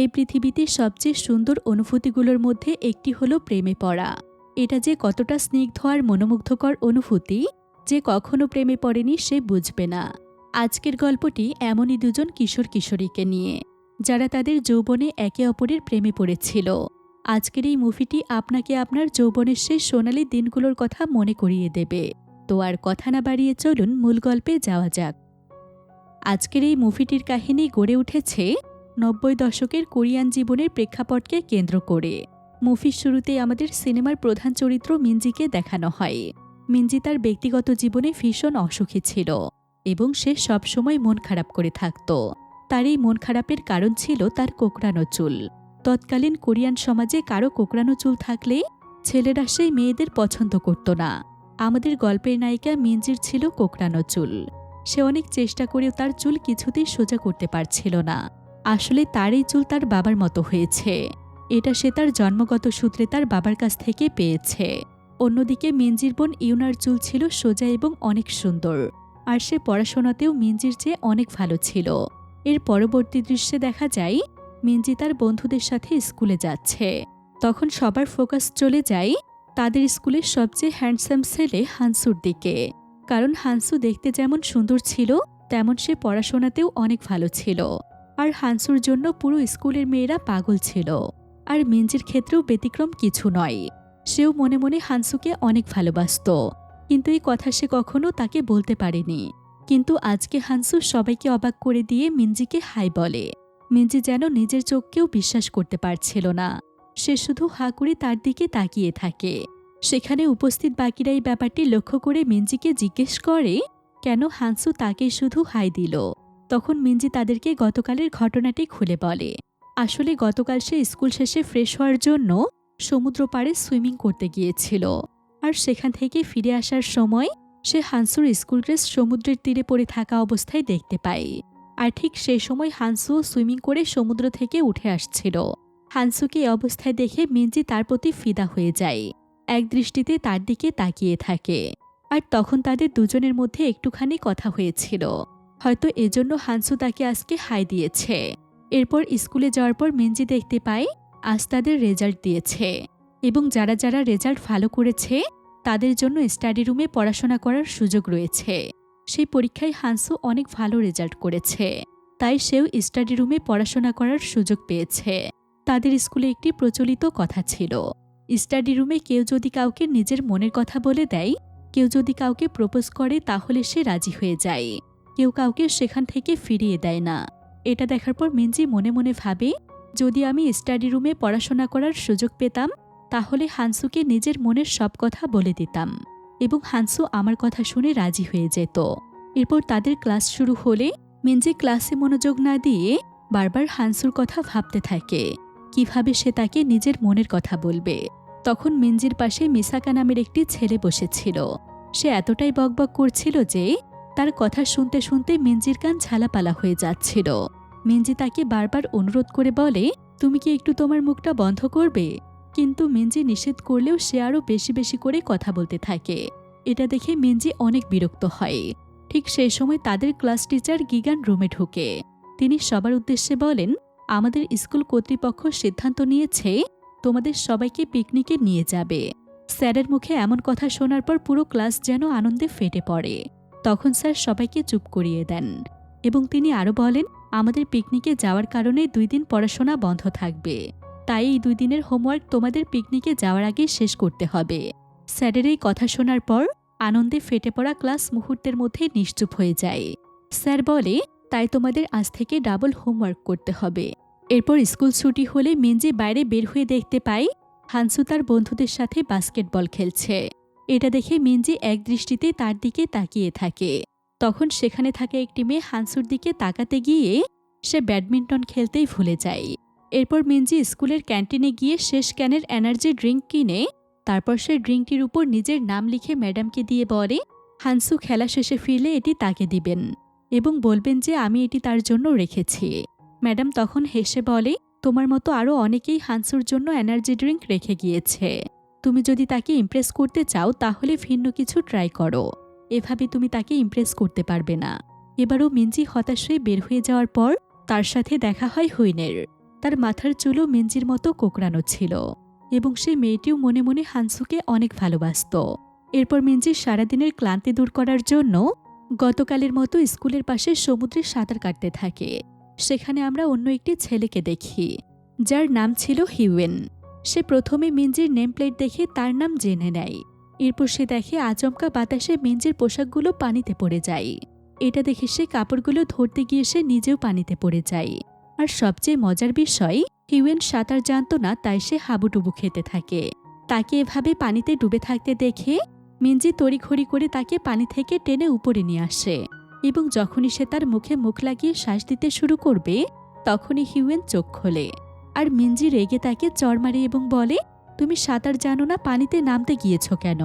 এই পৃথিবীতে সবচেয়ে সুন্দর অনুভূতিগুলোর মধ্যে একটি হলো প্রেমে পড়া। এটা যে কতটা স্নিগ্ধ আর মনোমুগ্ধকর অনুভূতি, যে কখনো প্রেমে পড়েনি সে বুঝবে না। আজকের গল্পটি এমনই দুজন কিশোর কিশোরীকে নিয়ে, যারা তাদের যৌবনে একে অপরের প্রেমে পড়েছিল। আজকের এই মুভিটি আপনাকে আপনার যৌবনের শেষ সোনালি দিনগুলোর কথা মনে করিয়ে দেবে। তো আর কথা না বাড়িয়ে চলুন মূল গল্পে যাওয়া যাক। আজকের এই মুভিটির কাহিনী গড়ে উঠেছে নব্বই দশকের কোরিয়ান জীবনের প্রেক্ষাপটকে কেন্দ্র করে। মুভির শুরুতে আমাদের সিনেমার প্রধান চরিত্র মিনজিকে দেখানো হয়। মিনজি তার ব্যক্তিগত জীবনে ভীষণ অসুখী ছিল এবং সে সবসময় মন খারাপ করে থাকত। তার এই মন খারাপের কারণ ছিল তার কোকড়ানো চুল। তৎকালীন কোরিয়ান সমাজে কারও কোকড়ানো চুল থাকলে ছেলেরা সেই মেয়েদের পছন্দ করত না। আমাদের গল্পের নায়িকা মিনজির ছিল কোকড়ানো চুল। সে অনেক চেষ্টা করেও তার চুল কিছুতেই সোজা করতে পারছিল না। আসলে তারই চুল তার বাবার মতো হয়েছে। এটা সে তার জন্মগত সূত্রে তার বাবার কাছ থেকে পেয়েছে। অন্যদিকে মিঞ্জির বোন ইউনার চুল ছিল সোজা এবং অনেক সুন্দর। আর সে পড়াশোনাতেও মিঞ্জির চেয়ে অনেক ভালো ছিল। এর পরবর্তী দৃশ্যে দেখা যায় মিঞ্জি তার বন্ধুদের সাথে স্কুলে যাচ্ছে। তখন সবার ফোকাস চলে যায় তাদের স্কুলের সবচেয়ে হ্যান্ডসাম ছেলে হানসুর দিকে। কারণ হানসু দেখতে যেমন সুন্দর ছিল, তেমন সে পড়াশোনাতেও অনেক ভালো ছিল। আর হানসুর জন্য পুরো স্কুলের মেয়েরা পাগল ছিল। আর মিঞ্জির ক্ষেত্রেও ব্যতিক্রম কিছু নয়। সেও মনে মনে হানসুকে অনেক ভালোবাসত। কিন্তু এই কথা সে কখনো তাকে বলতে পারেনি। কিন্তু আজকে হানসু সবাইকে অবাক করে দিয়ে মিঞ্জিকে হাই বলে। মিঞ্জি যেন নিজের চোখকেও বিশ্বাস করতে পারছিল না। সে শুধু হা করে তার দিকে তাকিয়ে থাকে। সেখানে উপস্থিত বাকিরা এই ব্যাপারটি লক্ষ্য করে মিঞ্জিকে জিজ্ঞেস করে, কেন হানসু তাকে শুধু হাই দিল? তখন মিঞ্জি তাদেরকে গতকালের ঘটনাটি খুলে বলে। আসলে গতকাল সে স্কুল শেষে ফ্রেশ হওয়ার জন্য সমুদ্র পাড়ে সুইমিং করতে গিয়েছিল। আর সেখান থেকে ফিরে আসার সময় সে হানসুর স্কুল ড্রেস সমুদ্রের তীরে পড়ে থাকা অবস্থায় দেখতে পায়। আর ঠিক সেই সময় হানসু সুইমিং করে সমুদ্র থেকে উঠে আসছিল। হানসুকে অবস্থায় দেখে মিঞ্জি তার প্রতি ফিদা হয়ে যায়। এক দৃষ্টিতে তার দিকে তাকিয়ে থাকে। আর তখন তাদের দুজনের মধ্যে একটুখানি কথা হয়েছিল। হয়তো এজন্য হানসু তাকে আজকে হাই দিয়েছে। এরপর স্কুলে যাওয়ার পর মিঞ্জি দেখতে পায়, আজ তাদের রেজাল্ট দিয়েছে। এবং যারা যারা রেজাল্ট ভালো করেছে, তাদের জন্য স্টাডি রুমে পড়াশোনা করার সুযোগ রয়েছে। সেই পরীক্ষায় হানসু অনেক ভালো রেজাল্ট করেছে। তাই সেও স্টাডি রুমে পড়াশোনা করার সুযোগ পেয়েছে। তাদের স্কুলে একটি প্রচলিত কথা ছিল, স্টাডি রুমে কেউ যদি কাউকে নিজের মনের কথা বলে দেয়, কেউ যদি কাউকে প্রপোজ করে তাহলে সে রাজি হয়ে যায়। কেউ কাউকে সেখান থেকে ফিরিয়ে দেয় না। এটা দেখার পর মিঞ্জি মনে মনে ভাবে, যদি আমি স্টাডি রুমে পড়াশোনা করার সুযোগ পেতাম, তাহলে হানসুকে নিজের মনের সব কথা বলে দিতাম এবং হানসু আমার কথা শুনে রাজি হয়ে যেত। এরপর তাদের ক্লাস শুরু হলে মিঞ্জি ক্লাসে মনোযোগ না দিয়ে বারবার হানসুর কথা ভাবতে থাকে। কীভাবে সে তাকে নিজের মনের কথা বলবে? তখন মিঞ্জির পাশে মিসাকা নামের একটি ছেলে বসেছিল। সে এতটাই বকবক করছিল যে তার কথা শুনতে শুনতে মিঞ্জির কান ঝালাপালা হয়ে যাচ্ছিল। মিঞ্জি তাকে বারবার অনুরোধ করে বলে, তুমি কি একটু তোমার মুখটা বন্ধ করবে? কিন্তু মিঞ্জি নিষেধ করলেও সে আরও বেশি বেশি করে কথা বলতে থাকে। এটা দেখে মিঞ্জি অনেক বিরক্ত হয়। ঠিক সেই সময় তাদের ক্লাস টিচার গিগান রুমে ঢোকে। তিনি সবার উদ্দেশ্যে বলেন, আমাদের স্কুল কর্তৃপক্ষ সিদ্ধান্ত নিয়েছে, তোমাদের সবাইকে পিকনিকে নিয়ে যাবে। স্যারের মুখে এমন কথা শোনার পর পুরো ক্লাস যেন আনন্দে ফেটে পড়ে। তখন স্যার সবাইকে চুপ করিয়ে দেন এবং তিনি আরও বলেন, আমাদের পিকনিকে যাওয়ার কারণে দুই দিন পড়াশোনা বন্ধ থাকবে। তাই এই দুই দিনের হোমওয়ার্ক তোমাদের পিকনিকে যাওয়ার আগে শেষ করতে হবে স্যারের এই কথা শোনার পর আনন্দে ফেটে পড়া ক্লাস মুহূর্তের মধ্যে নিশ্চুপ হয়ে যায়। স্যার বলে, তাই তোমাদের আজ থেকে ডাবল হোমওয়ার্ক করতে হবে। এরপর স্কুল ছুটি হলে মিঞ্জি বাইরে বের হয়ে দেখতে পাই, হানসু তার বন্ধুদের সাথে বাস্কেটবল খেলছে। এটা দেখে মিঞ্জি এক দৃষ্টিতে তার দিকে তাকিয়ে থাকে। তখন সেখানে থাকা একটি মেয়ে হানসুর দিকে তাকাতে গিয়ে সে ব্যাডমিন্টন খেলতেই ভুলে যায়। এরপর মিঞ্জি স্কুলের ক্যান্টিনে গিয়ে শেষ ক্যানের এনার্জি ড্রিঙ্ক কিনে, তারপর সে ড্রিঙ্কটির উপর নিজের নাম লিখে ম্যাডামকে দিয়ে বলে, হানসু, খেলা শেষে ফিরলে এটি তাকে দিবেন এবং বলবেন যে আমি এটি তার জন্য রেখেছি। ম্যাডাম তখন হেসে বলে, তোমার মতো আরও অনেকেই হানসুর জন্য এনার্জি ড্রিঙ্ক রেখে গিয়েছে। তুমি যদি তাকে ইমপ্রেস করতে চাও, তাহলে ভিন্ন কিছু ট্রাই করো। এভাবে তুমি তাকে ইমপ্রেস করতে পারবে না। এবারও মিঞ্জি হতাশ হয়ে বের হয়ে যাওয়ার পর তার সাথে দেখা হয় হুইনের তার মাথার চুলও মিঞ্জির মতো কোকড়ানো ছিল এবং সেই মেয়েটিও মনে মনে হানসুকে অনেক ভালোবাসত। এরপর মিঞ্জি সারাদিনের ক্লান্তি দূর করার জন্য গতকালের মতো স্কুলের পাশে সমুদ্রে সাঁতার কাটতে থাকে। সেখানে আমরা অন্য একটি ছেলেকে দেখি, যার নাম ছিল হিউয়েন। সে প্রথমে মিঞ্জির নেম প্লেট দেখে তার নাম জেনে নেয়। এরপর সে দেখে আচমকা বাতাসে মিঞ্জির পোশাকগুলো পানিতে পড়ে যায়। এটা দেখে সে কাপড়গুলো ধরতে গিয়ে সে নিজেও পানিতে পড়ে যায়। আর সবচেয়ে মজার বিষয়, হিউয়েন সাঁতার জানত না তাই সে হাবুডুবু খেতে থাকে। তাকে এভাবে পানিতে ডুবে থাকতে দেখে মিঞ্জি তড়িঘড়ি করে তাকে পানি থেকে টেনে উপরে নিয়ে আসে এবং যখনই সে তার মুখে মুখ লাগিয়ে শ্বাস দিতে শুরু করবে, তখনই হিউয়েন চোখ খোলে। আর মিঞ্জি রেগে তাকে চড় মারে এবং বলে, তুমি সাঁতার জানো না, পানিতে নামতে গিয়েছ কেন?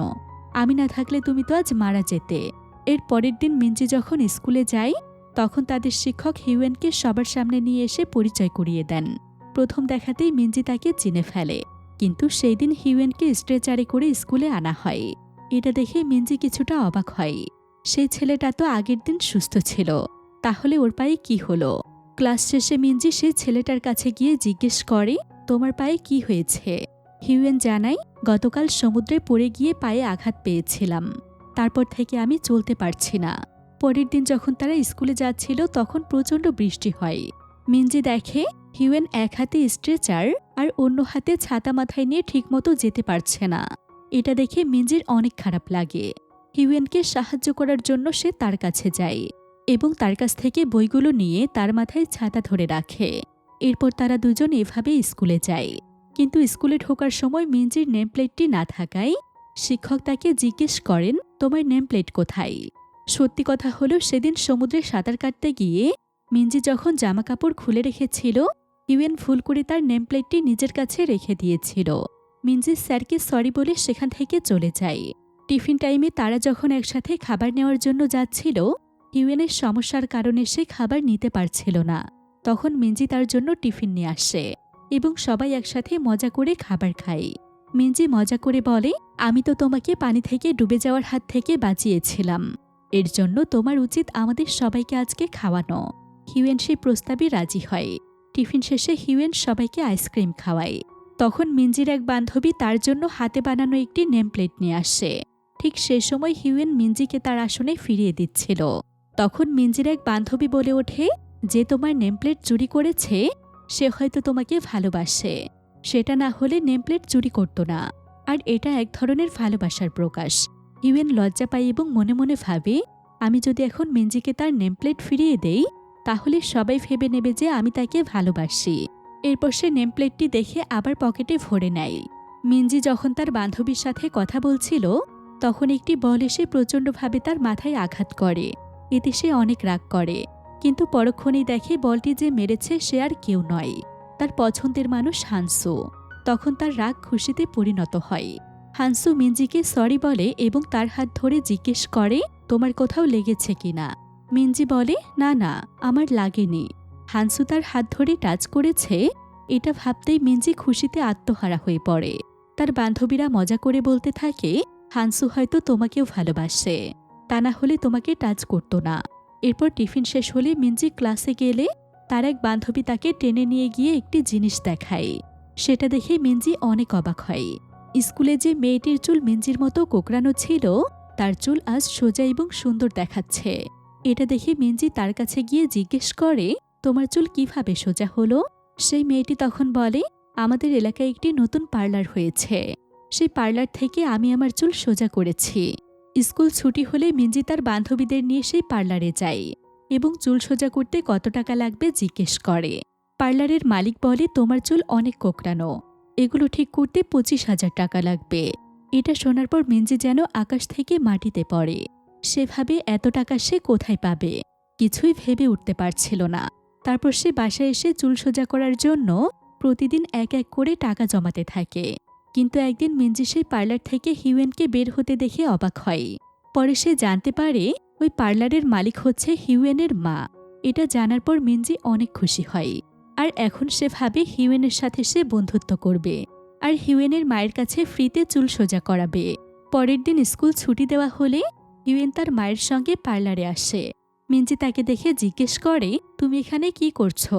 আমি না থাকলে তুমি তো আজ মারা যেতে। এর পরের দিন মিঞ্জি যখন স্কুলে যায়, তখন তাদের শিক্ষক হিউয়েনকে সবার সামনে নিয়ে এসে পরিচয় করিয়ে দেন। প্রথম দেখাতেই মিঞ্জি তাকে চিনে ফেলে। কিন্তু সেই দিন হিউয়েনকে স্ট্রেচারে করে স্কুলে আনা হয়। এটা দেখে মিঞ্জি কিছুটা অবাক হয়। সেই ছেলেটা তো আগের দিন সুস্থ ছিল। তাহলে ওর পায়ে কি হলো? ক্লাস শেষে মিঞ্জি সেই ছেলেটার কাছে গিয়ে জিজ্ঞেস করে, তোমার পায়ে কি হয়েছে? হিউয়েন জানাই গতকাল সমুদ্রে পড়ে গিয়ে পায়ে আঘাত পেয়েছিলাম। তারপর থেকে আমি চলতে পারছি না। পরের দিন যখন তারা স্কুলে যাচ্ছিল, তখন প্রচণ্ড বৃষ্টি হয়। মিঞ্জি দেখে, হিউয়েন এক হাতে স্ট্রেচার আর অন্য হাতে ছাতা মাথায় নিয়ে ঠিকমতো যেতে পারছে না। এটা দেখে মিঞ্জির অনেক খারাপ লাগে। হিউয়েনকে সাহায্য করার জন্য সে তার কাছে যায়। এবং তার কাছ থেকে বইগুলো নিয়ে তার মাথায় ছাতা ধরে রাখে। এরপর তারা দুজন এভাবে স্কুলে যায়। কিন্তু স্কুলে ঢোকার সময় মিঞ্জির নেমপ্লেটটি না থাকায় শিক্ষক তাকে জিজ্ঞেস করেন, তোমার নেমপ্লেট কোথায়? সত্যি কথা হলো, সেদিন সমুদ্রে সাঁতার কাটতে গিয়ে মিঞ্জি যখন জামাকাপড় খুলে রেখেছিল ইউএন ভুল করে তার নেমপ্লেটটি নিজের কাছে রেখে দিয়েছিল। মিঞ্জি স্যারকে সরি বলে সেখান থেকে চলে যায়। টিফিন টাইমে তারা যখন একসাথে খাবার নেওয়ার জন্য যাচ্ছিল ইউএনের সমস্যার কারণে সে খাবার নিতে পারছিল না। তখন মিঞ্জি তার জন্য টিফিন নিয়ে আসে এবং সবাই একসাথে মজা করে খাবার খায়। মিঞ্জি মজা করে বলে, আমি তো তোমাকে পানি থেকে ডুবে যাওয়ার হাত থেকে বাঁচিয়েছিলাম। এর জন্য তোমার উচিত আমাদের সবাইকে আজকে খাওয়ানো। হিউয়েন সেই প্রস্তাবে রাজি হয়। টিফিন শেষে হিউয়েন সবাইকে আইসক্রিম খাওয়ায়। তখন মিঞ্জির এক বান্ধবী তার জন্য হাতে বানানো একটি নেম প্লেট নিয়ে আসে। ঠিক সে সময় হিউয়েন মিঞ্জিকে তার আসনে ফিরিয়ে দিচ্ছিল। তখন মিঞ্জির এক বান্ধবী বলে ওঠে, যে তোমার নেমপ্লেট চুরি করেছে, সে হয়তো তোমাকে ভালোবাসে। সেটা না হলে নেমপ্লেট চুরি করতো না। আর এটা এক ধরনের ভালোবাসার প্রকাশ। ইউএন লজ্জা পায় এবং মনে মনে ভাবে, আমি যদি এখন মিঞ্জিকে তার নেমপ্লেট ফিরিয়ে দেই, তাহলে সবাই ভেবে নেবে যে আমি তাকে ভালোবাসি। এরপর সে নেমপ্লেটটি দেখে আবার পকেটে ভরে নেয়। মিঞ্জি যখন তার বান্ধবীর সাথে কথা বলছিল, তখন একটি বল এসে প্রচণ্ডভাবে তার মাথায় আঘাত করে। এতে সে অনেক রাগ করে। কিন্তু পরক্ষণেই দেখে বলটি যে মেরেছে সে আর কেউ নয়। তার পছন্দের মানুষ হানসু। তখন তার রাগ খুশিতে পরিণত হয়। হানসু মিঞ্জিকে সরি বলে এবং তার হাত ধরে জিজ্ঞেস করে, তোমার কোথাও লেগেছে কিনা মিঞ্জি বলে, না না, আমার লাগেনি। হানসু তার হাত ধরে টাচ করেছে। এটা ভাবতেই মিঞ্জি খুশিতে আত্মহারা হয়ে পড়ে। তার বান্ধবীরা মজা করে বলতে থাকে, হানসু হয়তো তোমাকেও ভালোবাসে। তা না হলে তোমাকে টাচ করতো না। এরপর টিফিন শেষ হলে মিঞ্জি ক্লাসে গেলে তার এক বান্ধবী তাকে টেনে নিয়ে গিয়ে একটি জিনিস দেখায়। সেটা দেখে মিঞ্জি অনেক অবাক হয়। স্কুলে যে মেয়েটির চুল মিঞ্জির মতো কোকড়ানো ছিল, তার চুল আজ সোজা এবং সুন্দর দেখাচ্ছে। এটা দেখে মিঞ্জি তার কাছে গিয়ে জিজ্ঞেস করে, তোমার চুল কীভাবে সোজা হলো? সেই মেয়েটি তখন বলে, আমাদের এলাকায় একটি নতুন পার্লার হয়েছে। সেই পার্লার থেকে আমি আমার চুল সোজা করেছি। স্কুল ছুটি হলে মিঞ্জি তার বান্ধবীদের নিয়ে সেই পার্লারে যায় এবং চুল সোজা করতে কত টাকা লাগবে জিজ্ঞেস করে। পার্লারের মালিক বলে, তোমার চুল অনেক কোকড়ানো। এগুলো ঠিক করতে পঁচিশ হাজার টাকা লাগবে এটা শোনার পর মিঞ্জি যেন আকাশ থেকে মাটিতে পড়ে। সেভাবে এত টাকা সে কোথায় পাবে? কিছুই ভেবে উঠতে পারছিল না। তারপর সে বাসায় এসে চুল সোজা করার জন্য প্রতিদিন এক এক করে টাকা জমাতে থাকে। কিন্তু একদিন মিঞ্জি সেই পার্লার থেকে হিউয়েনকে বের হতে দেখে অবাক হয়। পরে সে জানতে পারে ওই পার্লারের মালিক হচ্ছে হিউয়েনের মা। এটা জানার পর মিঞ্জি অনেক খুশি হয়। আর এখন সে ভাবে হিউয়েনের সাথে সে বন্ধুত্ব করবে। আর হিউয়েনের মায়ের কাছে ফ্রিতে চুল সোজা করাবে। পরের দিন স্কুল ছুটি দেওয়া হলে হিউয়েন তার মায়ের সঙ্গে পার্লারে আসে। মিঞ্জি তাকে দেখে জিজ্ঞেস করে, তুমি এখানে কি করছ?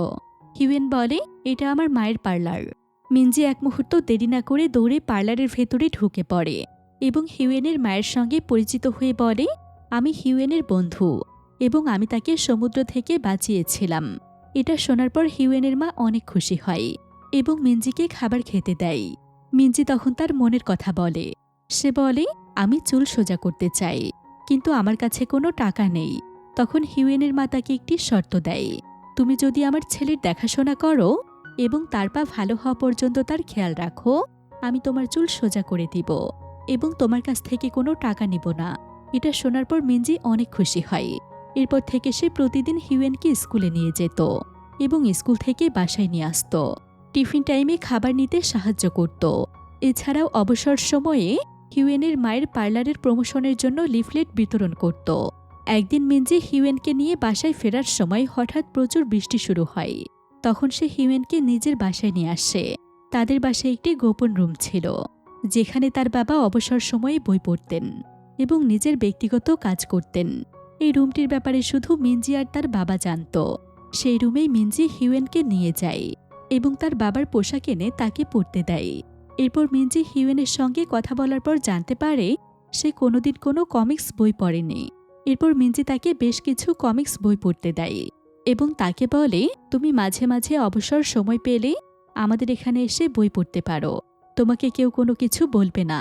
হিউয়েন বলে, এটা আমার মায়ের পার্লার। মিঞ্জি এক মুহূর্ত দেরি না করে দৌড়ে পার্লারের ভেতরে ঢুকে পড়ে এবং হিউয়েনের মায়ের সঙ্গে পরিচিত হয়ে বলে, আমি হিউয়েনের বন্ধু এবং আমি তাকে সমুদ্র থেকে বাঁচিয়েছিলাম। এটা শোনার পর হিউয়েনের মা অনেক খুশি হয় এবং মিঞ্জিকে খাবার খেতে দেয়। মিঞ্জি তখন তার মনের কথা বলে। সে বলে, আমি চুল সোজা করতে চাই, কিন্তু আমার কাছে কোনো টাকা নেই। তখন হিউয়েনের মা তাকে একটি শর্ত দেয়, তুমি যদি আমার ছেলের দেখাশোনা করো এবং তার পা ভালো হওয়া পর্যন্ত তার খেয়াল রাখো। আমি তোমার চুল সোজা করে দিব এবং তোমার কাছ থেকে কোনো টাকা নিব না। এটা শোনার পর মিঞ্জি অনেক খুশি হয়। এরপর থেকে সে প্রতিদিন হিউয়েনকে স্কুলে নিয়ে যেত এবং স্কুল থেকে বাসায় নিয়ে আসত। টিফিন টাইমে খাবার নিতে সাহায্য করত। এছাড়াও অবসর সময়ে হিউয়েনের মায়ের পার্লারের প্রমোশনের জন্য লিফলেট বিতরণ করত। একদিন মিঞ্জি হিউয়েনকে নিয়ে বাসায় ফেরার সময় হঠাৎ প্রচুর বৃষ্টি শুরু হয়। তখন সে হিউয়েনকে নিজের বাসায় নিয়ে আসে। তাদের বাসায় একটি গোপন রুম ছিল, যেখানে তার বাবা অবসর সময়ে বই পড়তেন এবং নিজের ব্যক্তিগত কাজ করতেন। এই রুমটির ব্যাপারে শুধু মিঞ্জি আর তার বাবা জানত। সেই রুমেই মিঞ্জি হিউয়েনকে নিয়ে যায় এবং তার বাবার পোশাক এনে তাকে পড়তে দেয়। এরপর মিঞ্জি হিউয়েনের সঙ্গে কথা বলার পর জানতে পারে সে কোনোদিন কোনো কমিক্স বই পড়েনি। এরপর মিঞ্জি তাকে বেশ কিছু কমিক্স বই পড়তে দেয়। এবং তাকে বলে, তুমি মাঝে মাঝে অবসর সময় পেলে আমাদের এখানে এসে বই পড়তে পারো। তোমাকে কেউ কোনো কিছু বলবে না।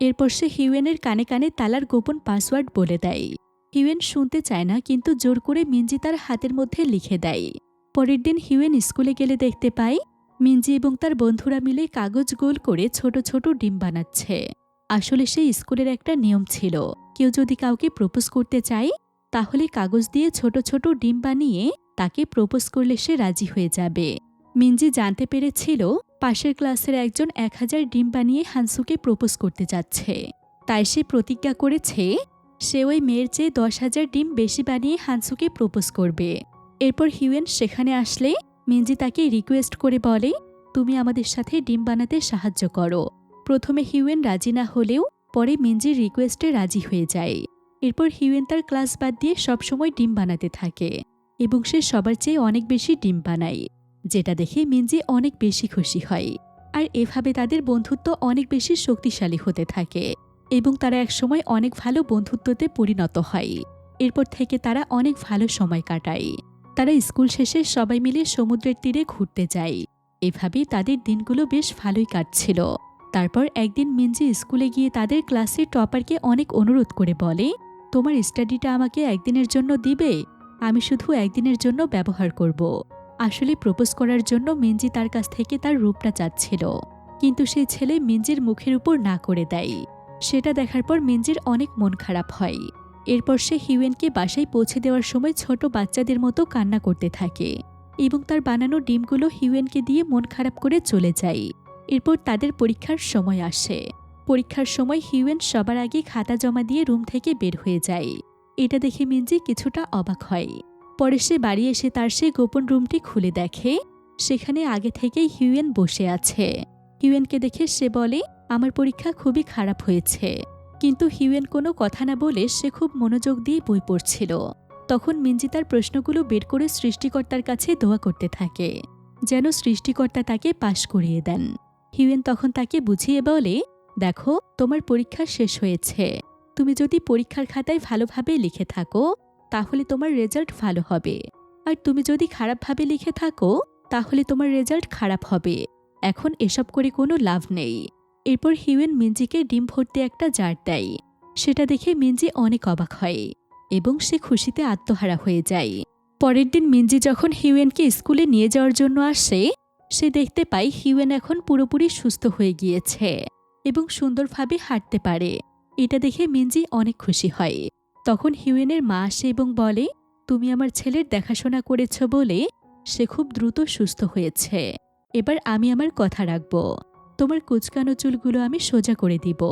এরপর সে হিউয়েনের কানে কানে তালার গোপন পাসওয়ার্ড বলে দেয়। হিউয়েন শুনতে চায় না, কিন্তু জোর করে মিঞ্জি তার হাতের মধ্যে লিখে দেয়। পরের দিন হিউয়েন স্কুলে গেলে দেখতে পায় মিঞ্জি এবং তার বন্ধুরা মিলে কাগজ গোল করে ছোট ছোট ডিম বানাচ্ছে। আসলে সে স্কুলের একটা নিয়ম ছিল, কেউ যদি কাউকে প্রপোজ করতে চায়, তাহলে কাগজ দিয়ে ছোট ছোট ডিম বানিয়ে তাকে প্রপোজ করলে সে রাজি হয়ে যাবে। মিঞ্জি জানতে পেরেছিল পাশের ক্লাসের একজন এক হাজার ডিম বানিয়ে হানসুকে প্রপোজ করতে যাচ্ছে। তাই সে প্রতিজ্ঞা করেছে, সে ওই মেয়ের চেয়ে দশ হাজার ডিম বেশি বানিয়ে হানসুকে প্রপোজ করবে। এরপর হিউয়েন সেখানে আসলে মিঞ্জি তাকে রিকোয়েস্ট করে বলে, তুমি আমাদের সাথে ডিম বানাতে সাহায্য করো। প্রথমে হিউয়েন রাজি না হলেও পরে মিঞ্জির রিকোয়েস্টে রাজি হয়ে যায়। এরপর হিউয়েন তার ক্লাস বাদ দিয়ে সবসময় ডিম বানাতে থাকে। এবং সে সবার চেয়ে অনেক বেশি ডিম বানায়, যেটা দেখে মিঞ্জি অনেক বেশি খুশি হয়। আর এভাবে তাদের বন্ধুত্ব অনেক বেশি শক্তিশালী হতে থাকে এবং তারা একসময় অনেক ভালো বন্ধুত্বতে পরিণত হয়। এরপর থেকে তারা অনেক ভালো সময় কাটায়। তারা স্কুল শেষে সবাই মিলে সমুদ্রের তীরে ঘুরতে যায়। এভাবেই তাদের দিনগুলো বেশ ভালোই কাটছিল। তারপর একদিন মিঞ্জি স্কুলে গিয়ে তাদের ক্লাসের টপারকে অনেক অনুরোধ করে বলে, তোমার স্টাডিটা আমাকে একদিনের জন্য দিবে? আমি শুধু একদিনের জন্য ব্যবহার করব। আসলে প্রপোজ করার জন্য মিঞ্জি তার কাছ থেকে তার রূপটা চাচ্ছিল। কিন্তু সেই ছেলে মিঞ্জির মুখের উপর না করে দেয়। সেটা দেখার পর মিঞ্জির অনেক মন খারাপ হয়। এরপর সে হিউয়েনকে বাসায় পৌঁছে দেওয়ার সময় ছোট বাচ্চাদের মতো কান্না করতে থাকে এবং তার বানানো ডিমগুলো হিউয়েনকে দিয়ে মন খারাপ করে চলে যায়। এরপর তাদের পরীক্ষার সময় আসে। পরীক্ষার সময় হিউয়েন সবার আগে খাতা জমা দিয়ে রুম থেকে বের হয়ে যায়। এটা দেখে মিঞ্জি কিছুটা অবাক হয়। পরে সে বাড়ি এসে তার সে গোপন রুমটি খুলে দেখে, সেখানে আগে থেকেই হিউয়েন বসে আছে। হিউয়েনকে দেখে সে বলে, আমার পরীক্ষা খুবই খারাপ হয়েছে। কিন্তু হিউয়েন কোনো কথা না বলে সে খুব মনোযোগ দিয়ে বই পড়ছিল। তখন মিঞ্জি তার প্রশ্নগুলো বের করে সৃষ্টিকর্তার কাছে দোয়া করতে থাকে, যেন সৃষ্টিকর্তা তাকে পাশ করিয়ে দেন। হিউয়েন তখন তাকে বুঝিয়ে বলে, দেখো, তোমার পরীক্ষা শেষ হয়েছে। তুমি যদি পরীক্ষার খাতায় ভালোভাবে লিখে থাকো, তাহলে তোমার রেজাল্ট ভালো হবে। আর তুমি যদি খারাপভাবে লিখে থাকো, তাহলে তোমার রেজাল্ট খারাপ হবে। এখন এসব করে কোনো লাভ নেই। এরপর হিউয়েন মিঞ্জিকে ডিম ভর্তি একটা জার দেয়। সেটা দেখে মিঞ্জি অনেক অবাক হয় এবং সে খুশিতে আত্মহারা হয়ে যায়। পরের দিন মিঞ্জি যখন হিউয়েনকে স্কুলে নিয়ে যাওয়ার জন্য আসে, সে দেখতে পায় হিউয়েন এখন পুরোপুরি সুস্থ হয়ে গিয়েছে এবং সুন্দরভাবে হাঁটতে পারে। এটা দেখে মিঞ্জি অনেক খুশি হয়। তখন হিউয়েনের মা আসে এবং বলে, তুমি আমার ছেলের দেখাশোনা করেছ বলে সে খুব দ্রুত সুস্থ হয়েছে। এবার আমি আমার কথা রাখব। তোমার কুচকানো চুলগুলো আমি সোজা করে দিব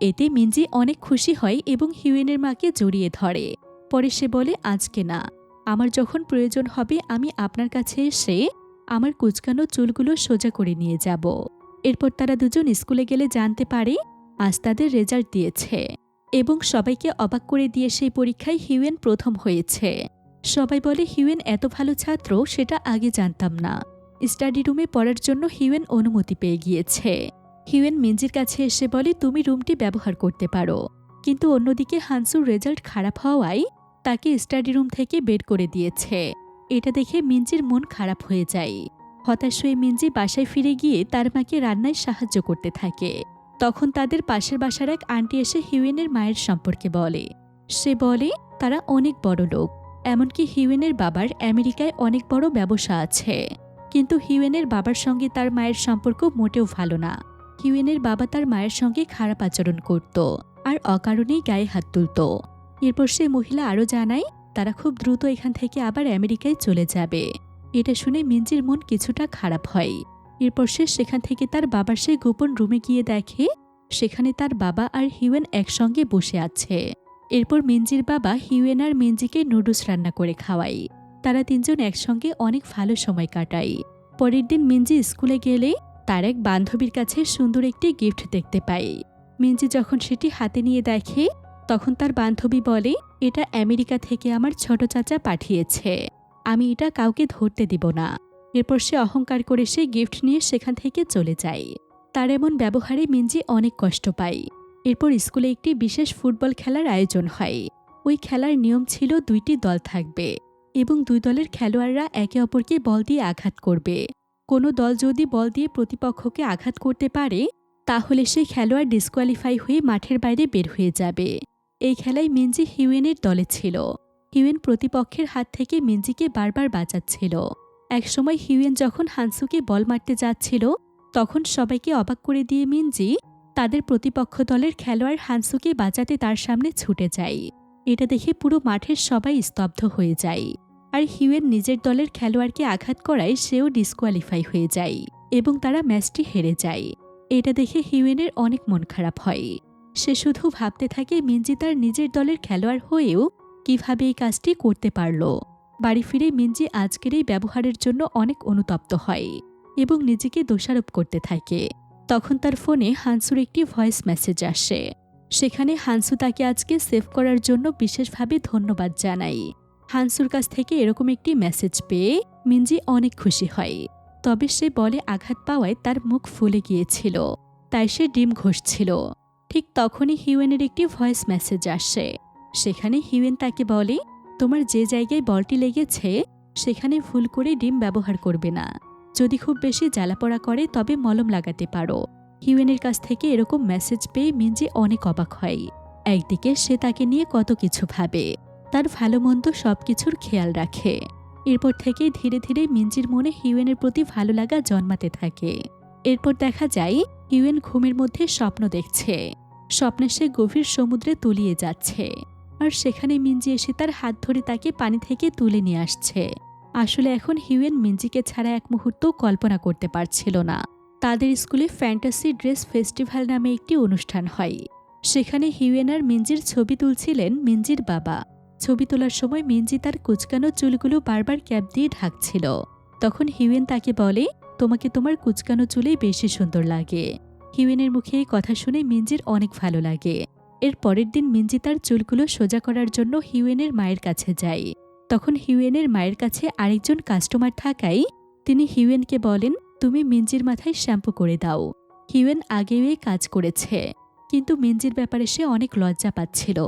এতে মিঞ্জি অনেক খুশি হয় এবং হিউয়েনের মাকে জড়িয়ে ধরে। পরে সে বলে, আজকে না। আমার যখন প্রয়োজন হবে, আমি আপনার কাছে এসে আমার কুচকানো চুলগুলো সোজা করে নিয়ে যাব। এরপর তারা দুজন স্কুলে গেলে জানতে পারে আজ তাদের রেজাল্ট দিয়েছে এবং সবাইকে অবাক করে দিয়ে সেই পরীক্ষায় হিউয়েন প্রথম হয়েছে। সবাই বলে, হিউয়েন এত ভালো ছাত্র, সেটা আগে জানতাম না। স্টাডি রুমে পড়ার জন্য হিউয়েন অনুমতি পেয়ে গিয়েছে। হিউয়েন মিঞ্জির কাছে এসে বলে, তুমি রুমটি ব্যবহার করতে পারো। কিন্তু অন্যদিকে হানসুর রেজাল্ট খারাপ হওয়ায় তাকে স্টাডি রুম থেকে বের করে দিয়েছে। এটা দেখে মিঞ্জির মন খারাপ হয়ে যায়। হতাশ হয়ে মিঞ্জি বাসায় ফিরে গিয়ে তার মাকে রান্নায় সাহায্য করতে থাকে। তখন তাদের পাশের বাসার এক আন্টি এসে হিউয়েনের মায়ের সম্পর্কে বলে। সে বলে, তারা অনেক বড় লোক, এমনকি হিউয়েনের বাবার আমেরিকায় অনেক বড় ব্যবসা আছে। কিন্তু হিউয়েনের বাবার সঙ্গে তার মায়ের সম্পর্ক মোটেও ভালো না। হিউয়েনের বাবা তার মায়ের সঙ্গে খারাপ আচরণ করত আর অকারণেই গায়ে হাত তুলত। এরপর সে মহিলা আরও জানায়, তারা খুব দ্রুত এখান থেকে আবার আমেরিকায় চলে যাবে। এটা শুনে মিঞ্জির মন কিছুটা খারাপ হয়। এরপর সে সেখান থেকে তার বাবার সেই গোপন রুমে গিয়ে দেখে সেখানে তার বাবা আর হিউয়েন একসঙ্গে বসে আছে। এরপর মিঞ্জির বাবা হিউয়েন আর মিঞ্জিকে নুডলস রান্না করে খাওয়াই তারা তিনজন একসঙ্গে অনেক ভালো সময় কাটায়। পরের দিন মিঞ্জি স্কুলে গেলে তার এক বান্ধবীর কাছে সুন্দর একটি গিফট দেখতে পায়। মিঞ্জি যখন সেটি হাতে নিয়ে দেখে, তখন তার বান্ধবী বলে, এটা আমেরিকা থেকে আমার ছোট চাচা পাঠিয়েছে। আমি এটা কাউকে ধরতে দিব না। এরপর সে অহংকার করে সে গিফট নিয়ে সেখান থেকে চলে যায়। তার এমন ব্যবহারে মিঞ্জি অনেক কষ্ট পায়। এরপর স্কুলে একটি বিশেষ ফুটবল খেলার আয়োজন হয়। ওই খেলার নিয়ম ছিল দুইটি দল থাকবে এবং দুই দলের খেলোয়াড়রা একে অপরকে বল দিয়ে আঘাত করবে। কোনো দল যদি বল দিয়ে প্রতিপক্ষকে আঘাত করতে পারে, তাহলে সেই খেলোয়াড় ডিসকোয়ালিফাই হয়ে মাঠের বাইরে বের হয়ে যাবে। এই খেলায় মিঞ্জি হিউয়েনের দলে ছিল। হিউয়েন প্রতিপক্ষের হাত থেকে মিঞ্জিকে বারবার বাঁচাচ্ছিল। একসময় হিউয়েন যখন হানসুকে বল মারতে যাচ্ছিল, তখন সবাইকে অবাক করে দিয়ে মিঞ্জি তাদের প্রতিপক্ষ দলের খেলোয়াড় হানসুকে বাঁচাতে তার সামনে ছুটে যায়। এটা দেখে পুরো মাঠের সবাই স্তব্ধ হয়ে যায়। আর হিউয়েন নিজের দলের খেলোয়াড়কে আঘাত করায় সেও ডিসকোয়ালিফাই হয়ে যায় এবং তারা ম্যাচটি হেরে যায়। এটা দেখে হিউয়েনের অনেক মন খারাপ হয়। সে শুধু ভাবতে থাকে মিঞ্জি তার নিজের দলের খেলোয়াড় হয়েও কীভাবে এই কাজটি করতে পারল। বাড়ি ফিরে মিঞ্জি আজকের এই ব্যবহারের জন্য অনেক অনুতপ্ত হয় এবং নিজেকে দোষারোপ করতে থাকে। তখন তার ফোনে হানসুর একটি ভয়েস মেসেজ আসে। সেখানে হানসু তাকে আজকে সেভ করার জন্য বিশেষভাবে ধন্যবাদ জানাই। হানসুর কাছ থেকে এরকম একটি মেসেজ পেয়ে মিঞ্জি অনেক খুশি হয়। তবে সে বলে আঘাত পাওয়ায় তার মুখ ফুলে গিয়েছিল, তাই সে ডিম ঘষছিল। ঠিক তখনই হিউয়েনের একটি ভয়েস মেসেজ আসে। সেখানে হিউয়েন তাকে বলে তোমার যে জায়গায় বলটি লেগেছে, সেখানে ভুল করে ডিম ব্যবহার করবে না। যদি খুব বেশি জ্বালাপড়া করে, তবে মলম লাগাতে পারো। হিউয়েনের কাছ থেকে এরকম মেসেজ পেয়ে মিঞ্জি অনেক অবাক হয়। একদিকে সে তাকে নিয়ে কত কিছু ভাবে, তার ভালো মন্দ সব কিছুর খেয়াল রাখে। এরপর থেকে ধীরে ধীরে মিঞ্জির মনে হিউয়েনের প্রতি ভালো লাগা জন্মাতে থাকে। এরপর দেখা যায়, হিউয়েন ঘুমের মধ্যে স্বপ্ন দেখছে। স্বপ্নে সে গভীর সমুদ্রে তলিয়ে যাচ্ছে। আর সেখানে মিঞ্জি এসে তার হাত ধরে তাকে পানি থেকে তুলে নিয়ে আসছে। আসলে এখন হিউয়েন মিঞ্জিকে ছাড়া এক মুহূর্ত কল্পনা করতে পারছিল না। তাদের স্কুলে ফ্যান্টাসি ড্রেস ফেস্টিভ্যাল নামে একটি অনুষ্ঠান হয়। সেখানে হিউয়েন আর মিঞ্জির ছবি তুলছিলেন মিঞ্জির বাবা। ছবি তোলার সময় মিঞ্জি তার কুচকানো চুলগুলো বারবার ক্যাপ দিয়ে ঢাকছিল। তখন হিউয়েন তাকে বলে, তোমাকে তোমার কুচকানো চুলেই বেশি সুন্দর লাগে। হিউয়েনের মুখে এই কথা শুনে মিঞ্জির অনেক ভালো লাগে। এর পরের দিন মিঞ্জি তার চুলগুলো সোজা করার জন্য হিউয়েনের মায়ের কাছে যায়। তখন হিউয়েনের মায়ের কাছে আরেকজন কাস্টমার থাকায় তিনি হিউয়েনকে বলেন, তুমি মিঞ্জির মাথায় শ্যাম্পু করে দাও। হিউয়েন আগেও এই কাজ করেছে। কিন্তু মিঞ্জির ব্যাপারে সে অনেক লজ্জা পাচ্ছিল।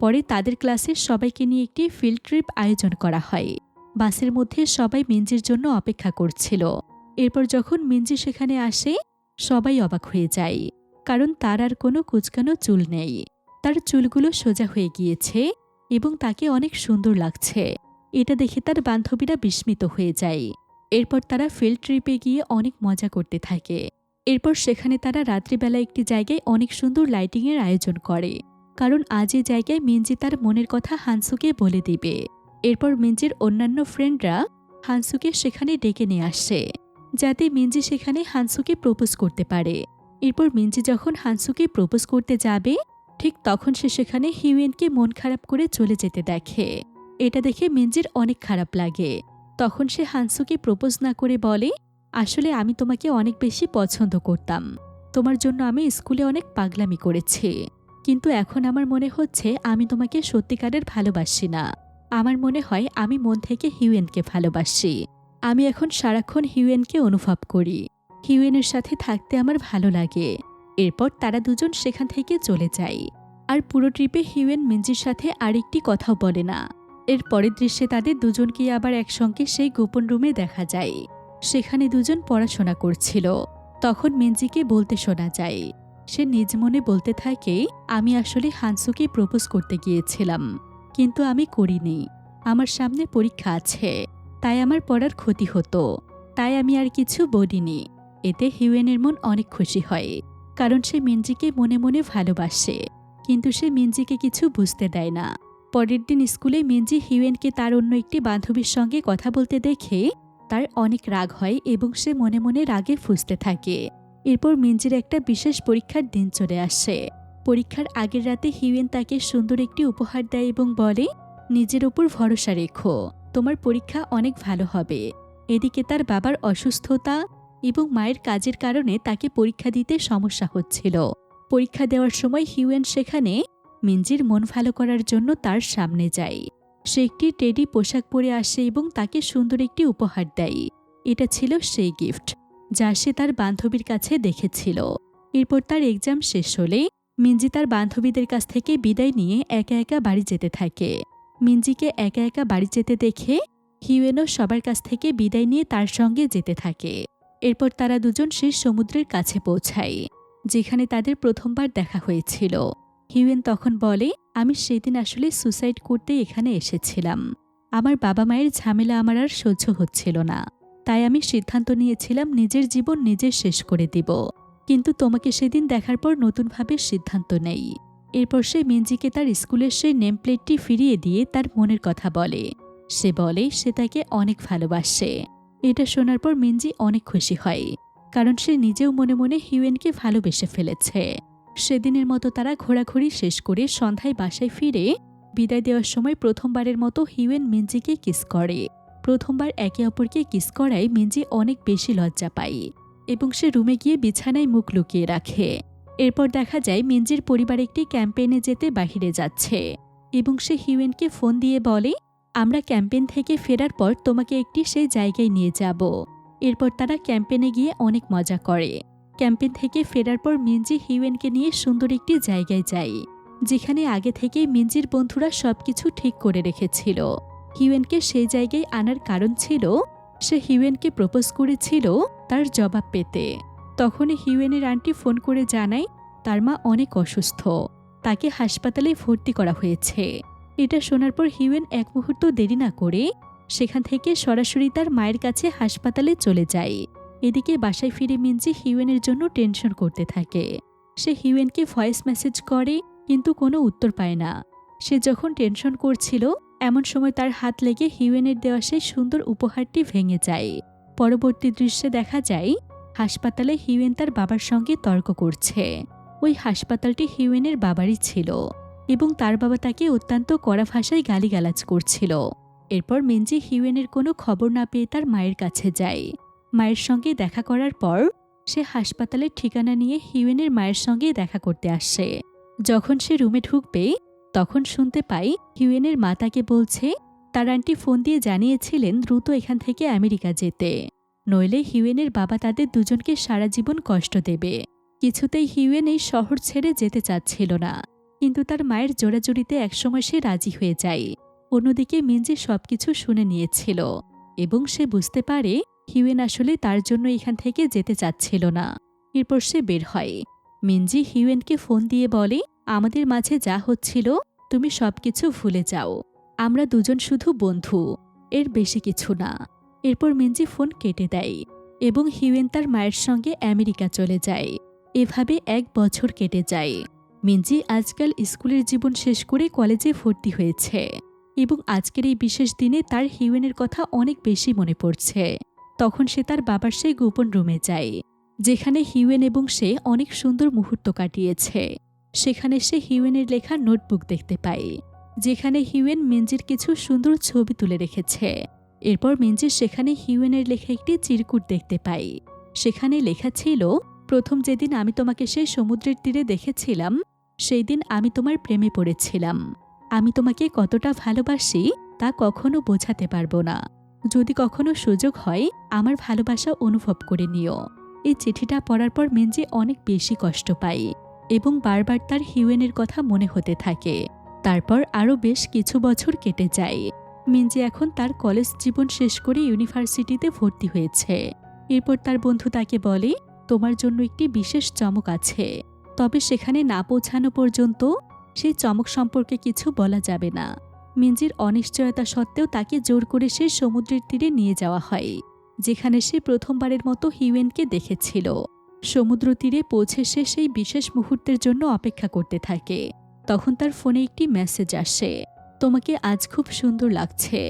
পরে তাদের ক্লাসে সবাইকে নিয়ে একটি ফিল্ড ট্রিপ আয়োজন করা হয়। বাসের মধ্যে সবাই মিঞ্জির জন্য অপেক্ষা করছিল। এরপর যখন মিঞ্জি সেখানে আসে, সবাই অবাক হয়ে যায়। কারণ তার আর কোনো কুচকানো চুল নেই। তার চুলগুলো সোজা হয়ে গিয়েছে এবং তাকে অনেক সুন্দর লাগছে। এটা দেখে তার বান্ধবীরা বিস্মিত হয়ে যায়। এরপর তারা ফিল্ড ট্রিপে গিয়ে অনেক মজা করতে থাকে। এরপর সেখানে তারা রাত্রিবেলা একটি জায়গায় অনেক সুন্দর লাইটিংয়ের আয়োজন করে। কারণ আজ এই জায়গায় মিঞ্জি তার মনের কথা হানসুকে বলে দিবে। এরপর মিঞ্জির অন্যান্য ফ্রেন্ডরা হানসুকে সেখানে ডেকে নিয়ে আসে। যাতে মিঞ্জি সেখানে হানসুকে প্রপোজ করতে পারে। এরপর মিঞ্জি যখন হানসুকে প্রপোজ করতে যাবে, ঠিক তখন সে সেখানে হিউয়েনকে মন খারাপ করে চলে যেতে দেখে। এটা দেখে মিঞ্জির অনেক খারাপ লাগে। তখন সে হানসুকে প্রপোজ না করে বলে, আসলে আমি তোমাকে অনেক বেশি পছন্দ করতাম। তোমার জন্য আমি স্কুলে অনেক পাগলামি করেছি। কিন্তু এখন আমার মনে হচ্ছে আমি তোমাকে সত্যিকারের ভালোবাসি না। আমার মনে হয় আমি মন থেকে হিউয়েনকে ভালোবাসি। আমি এখন সারাক্ষণ হিউয়েনকে অনুভব করি। হিউয়েনের সাথে থাকতে আমার ভালো লাগে। এরপর তারা দুজন সেখান থেকে চলে যায়। আর পুরো ট্রিপে হিউয়েন মিঞ্জির সাথে আরেকটি কথাও বলে না। এর পরের দৃশ্যে তাদের দুজনকে আবার একসঙ্গে সেই গোপন রুমে দেখা যায়। সেখানে দুজন পড়াশোনা করছিল। তখন মিঞ্জিকে বলতে শোনা যায়। সে নিজ মনে বলতে থাকে, আমি আসলে হানসুকে প্রপোজ করতে গিয়েছিলাম, কিন্তু আমি করিনি। আমার সামনে পরীক্ষা আছে। তাই আমার পড়ার ক্ষতি হতো। তাই আমি আর কিছু বলিনি। এতে হিউয়েনের মন অনেক খুশি হয়, কারণ সে মিঞ্জিকে মনে মনে ভালোবাসে। কিন্তু সে মিঞ্জিকে কিছু বুঝতে দেয় না। পরের দিন স্কুলে মিঞ্জি হিউয়েনকে তার অন্য একটি বান্ধবীর সঙ্গে কথা বলতে দেখে তার অনেক রাগ হয় এবং সে মনে মনে রাগে ফুসতে থাকে। এরপর মিঞ্জির একটা বিশেষ পরীক্ষার দিন চলে আসে। পরীক্ষার আগের রাতে হিউয়েন তাকে সুন্দর একটি উপহার দেয় এবং বলে, নিজের ওপর ভরসা রেখো। তোমার পরীক্ষা অনেক ভালো হবে। এদিকে তার বাবার অসুস্থতা এবং মায়ের কাজের কারণে তাকে পরীক্ষা দিতে সমস্যা হচ্ছিল। পরীক্ষা দেওয়ার সময় হিউয়েন সেখানে মিঞ্জির মন ভালো করার জন্য তার সামনে যায়। সে একটি টেডি পোশাক পরে আসে এবং তাকে সুন্দর একটি উপহার দেয়। এটা ছিল সেই গিফট, যা সে তার বান্ধবীর কাছে দেখেছিল। এরপর তার এক্সাম শেষ হলে মিঞ্জি তার বান্ধবীদের কাছ থেকে বিদায় নিয়ে একা একা বাড়ি যেতে থাকে। মিঞ্জিকে একা একা বাড়ি যেতে দেখে হিউয়েনও সবার কাছ থেকে বিদায় নিয়ে তার সঙ্গে যেতে থাকে। এরপর তারা দুজন সেই সমুদ্রের কাছে পৌঁছায়, যেখানে তাদের প্রথমবার দেখা হয়েছিল। হিউয়েন তখন বলে, আমি সেদিন আসলে সুসাইড করতে এখানে এসেছিলাম। আমার বাবা মায়ের ঝামেলা আমার আর সহ্য হচ্ছিল না। তাই আমি সিদ্ধান্ত নিয়েছিলাম নিজের জীবন নিজে শেষ করে দিব। কিন্তু তোমাকে সেদিন দেখার পর নতুনভাবে সিদ্ধান্ত নেই। এরপর সে মিঞ্জিকে তার স্কুলের সেই নেমপ্লেটটি ফিরিয়ে দিয়ে তার মনের কথা বলে। সে বলে, সে তাকে অনেক ভালোবাসে। এটা শোনার পর মিঞ্জি অনেক খুশি হয়, কারণ সে নিজেও মনে মনে হিউয়েনকে ভালোবেসে ফেলেছে। সেদিনের মতো তারা ঘোরাঘুরি শেষ করে সন্ধ্যায় বাসায় ফিরে বিদায় দেওয়ার সময় প্রথমবারের মতো হিউয়েন মিঞ্জিকে কিস করে। প্রথমবার একে অপরকে কিস করায় মিঞ্জি অনেক বেশি লজ্জা পায় এবং সে রুমে গিয়ে বিছানায় মুখ লুকিয়ে রাখে। এরপর দেখা যায় মিঞ্জির পরিবার একটি ক্যাম্পেইনে যেতে বাহিরে যাচ্ছে এবং সে হিউয়েনকে ফোন দিয়ে বলে আমরা ক্যাম্পেন থেকে ফেরার পর তোমাকে একটি সেই জায়গায় নিয়ে যাব। এরপর তারা ক্যাম্পেনে গিয়ে অনেক মজা করে। ক্যাম্পেন থেকে ফেরার পর মিঞ্জি হিউয়েনকে নিয়ে সুন্দর একটি জায়গায় যায়, যেখানে আগে থেকে মিঞ্জির বন্ধুরা সবকিছু ঠিক করে রেখেছিল। হিউয়েনকে সেই জায়গায় আনার কারণ ছিল, সে হিউয়েনকে প্রপোজ করেছিল তার জবাব পেতে। তখনই হিউয়েনের আন্টি ফোন করে জানায়, তার মা অনেক অসুস্থ। তাকে হাসপাতালে ভর্তি করা হয়েছে। এটা শোনার পর হিউয়েন এক মুহূর্ত দেরি না করে সেখান থেকে সরাসরি তার মায়ের কাছে হাসপাতালে চলে যায়। এদিকে বাসায় ফিরে মিঞ্জি হিউয়েনের জন্য টেনশন করতে থাকে। সে হিউয়েনকে ভয়েস মেসেজ করে, কিন্তু কোনো উত্তর পায় না। সে যখন টেনশন করছিল, এমন সময় তার হাত লেগে হিউয়েনের দেওয়া সেই সুন্দর উপহারটি ভেঙে যায়। পরবর্তী দৃশ্যে দেখা যায়, হাসপাতালে হিউয়েন তার বাবার সঙ্গে তর্ক করছে। ওই হাসপাতালটি হিউয়েনের বাবারই ছিল। এবং তার বাবা তাকে অত্যন্ত কড়া ভাষায় গালিগালাজ করছিল। এরপর মিঞ্জি হিউয়েনের কোনো খবর না পেয়ে তার মায়ের কাছে যায়। মায়ের সঙ্গে দেখা করার পর, সে হাসপাতালের ঠিকানা নিয়ে হিউয়েনের মায়ের সঙ্গে দেখা করতে আসে। যখন সে রুমে ঢুকবে, তখন শুনতে পাই হিউয়েনের মা তাকে বলছে, তার আন্টি ফোন দিয়ে জানিয়েছিলেন দ্রুত এখান থেকে আমেরিকা যেতে। নইলে হিউয়েনের বাবা তাদের দুজনকে সারা জীবন কষ্ট দেবে। কিছুতেই হিউয়েন এই শহর ছেড়ে যেতে চাচ্ছিল না। কিন্তু তার মায়ের জোড়াজুড়িতে একসময় সে রাজি হয়ে যায়। অন্যদিকে মিঞ্জি সবকিছু শুনে নিয়েছিল এবং সে বুঝতে পারে হিউয়েন আসলে তার জন্য এখান থেকে যেতে চাচ্ছিল না। এরপর সে বের হয়। মিঞ্জি হিউয়েনকে ফোন দিয়ে বলে, আমাদের মাঝে যা হচ্ছিল, তুমি সবকিছু ভুলে যাও। আমরা দুজন শুধু বন্ধু, এর বেশি কিছু না। এরপর মিঞ্জি ফোন কেটে দেয় এবং হিউয়েন তার মায়ের সঙ্গে আমেরিকা চলে যায়। এভাবে এক বছর কেটে যায়। মিঞ্জি আজকাল স্কুলের জীবন শেষ করে কলেজে ভর্তি হয়েছে এবং আজকের এই বিশেষ দিনে তার হিউয়েনের কথা অনেক বেশি মনে পড়ছে। তখন সে তার বাবার সেই গোপন রুমে যায়, যেখানে হিউয়েন এবং সে অনেক সুন্দর মুহূর্ত কাটিয়েছে। সেখানে সে হিউয়েনের লেখা নোটবুক দেখতে পায়, যেখানে হিউয়েন মিঞ্জির কিছু সুন্দর ছবি তুলে রেখেছে। এরপর মিঞ্জি সেখানে হিউয়েনের লেখা একটি চিরকুট দেখতে পাই সেখানে লেখা ছিল, প্রথম যেদিন আমি তোমাকে সেই সমুদ্রের তীরে দেখেছিলাম সেই দিন আমি তোমার প্রেমে পড়েছিলাম। আমি তোমাকে কতটা ভালোবাসি তা কখনো বোঝাতে পারব না। যদি কখনো সুযোগ হয়, আমার ভালোবাসা অনুভব করে নিও। এই চিঠিটা পড়ার পর মিঞ্জি অনেক বেশি কষ্ট পায় এবং বারবার তার হিউয়েনের কথা মনে হতে থাকে। তারপর আরও বেশ কিছু বছর কেটে যায়। মিঞ্জি এখন তার কলেজ জীবন শেষ করে ইউনিভার্সিটিতে ভর্তি হয়েছে। এরপর তার বন্ধু তাকে বলে, তোমার জন্য একটি বিশেষ চমক আছে। তবে সেখানে না পৌঁছানো পর্যন্ত সেই চমক সম্পর্কে কিছু বলা যাবে না। মিঞ্জির অনিশ্চয়তা সত্ত্বেও তাকে জোর করে সে সমুদ্রের তীরে নিয়ে যাওয়া হয়, যেখানে সে প্রথমবারের মতো হিউয়েনকে দেখেছিল। সমুদ্র তীরে পৌঁছে সে সেই বিশেষ মুহূর্তের জন্য অপেক্ষা করতে থাকে। তখন তার ফোনে একটি মেসেজ আসে, তোমাকে আজ খুব সুন্দর লাগছে।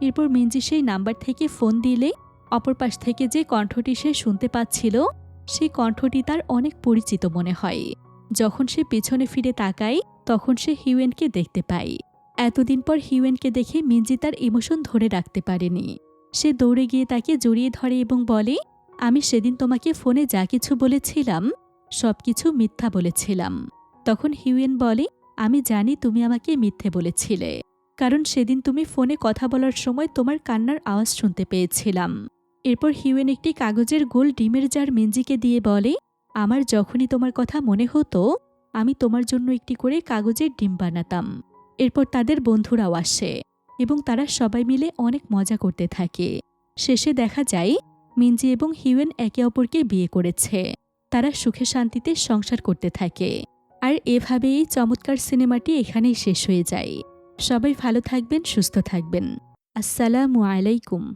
এরপর মিঞ্জি সেই নাম্বার থেকে ফোন দিলে, অপর পাশ থেকে যে কণ্ঠটি সে শুনতে পাচ্ছিল সেই কণ্ঠটি তার অনেক পরিচিত মনে হয়। যখন সে পেছনে ফিরে তাকায়, তখন সে হিউয়েনকে দেখতে পায়। এতদিন পর হিউয়েনকে দেখে মিঞ্জি তার ইমোশন ধরে রাখতে পারেনি। সে দৌড়ে গিয়ে তাকে জড়িয়ে ধরে এবং বলে, আমি সেদিন তোমাকে ফোনে যা কিছু বলেছিলাম, সব কিছু মিথ্যা বলেছিলাম। তখন হিউয়েন বলে, আমি জানি তুমি আমাকে মিথ্যে বলেছিলে, কারণ সেদিন তুমি ফোনে কথা বলার সময় তোমার কান্নার আওয়াজ শুনতে পেয়েছিলাম। এরপর হিউয়েন একটি কাগজের গোল ডিমের জার মেঞ্জিকে দিয়ে বলে, আমার যখনই তোমার কথা মনে হতো, আমি তোমার জন্য একটি করে কাগজের ডিম বানাতাম। এরপর তাদের বন্ধুরাও আসে এবং তারা সবাই মিলে অনেক মজা করতে থাকে। শেষে দেখা যায় মিঞ্জি এবং হিউয়েন একে অপরকে বিয়ে করেছে। তারা সুখে শান্তিতে সংসার করতে থাকে। আর এভাবেই চমৎকার সিনেমাটি এখানেই শেষ হয়ে যায়। সবাই ভালো থাকবেন, সুস্থ থাকবেন। আসসালামু আলাইকুম।